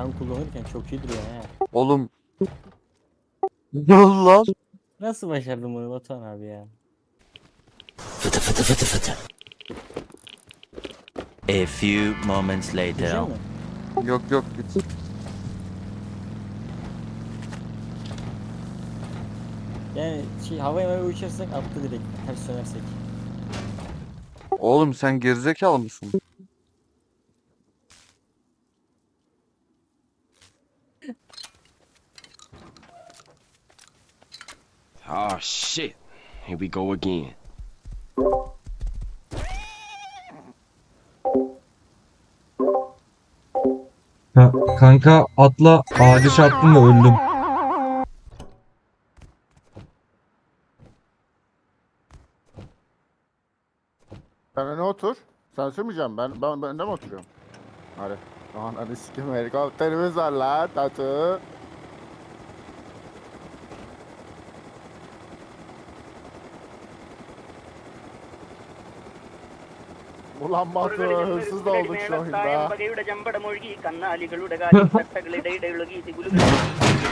tank kullanırken çok iyi duruyor he. Oğlum. Ne oldu lan? Nasıl başardın bunu Batuhan abi ya? A few moments later. Güzel mi? Yok yok git. Yani şey havaya havaya uçarsak attı direkt. Ters dönersek. Oğlum sen gerizekalı mısın? Oh shit. Here we go again. Ha, kanka atla ağacı çarptım da öldüm. Sen öne otur. Sen sürmeyeceğim. Ben ben ben de mi oturuyorum? Hadi. Aman hadi sikim helikopterimiz var la Tatu. Ulan Batu hırsız da olduk şu oyunda. പകയുടെ ചമ്പടമൊഴുകി കന്നാലികളുടെ കാലിത്തട്ടകളിടയിടൊഴുകി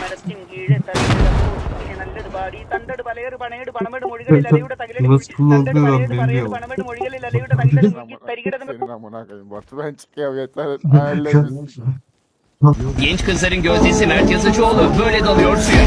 മരത്തിൻ കീഴെ തലയുടെ നല്ലത് പാടി തണ്ടട് പലയറ് പണയട് പണമെട് മൊഴികളിൽ അലയുടെ തകിലടി Nasıl kullanıldığı തണ്ടട് ben പലയട് പറയട് bilmiyorum. പണമെട് മൊഴികളിൽ അലയുടെ തകിലടി മുക്കി തരികിടത് Senin amına koyayım Batu ben çıkıyorum yeter. Hayallerimiz. Genç kızların gözdesi Mert Yazıcıoğlu böyle dalıyor suya.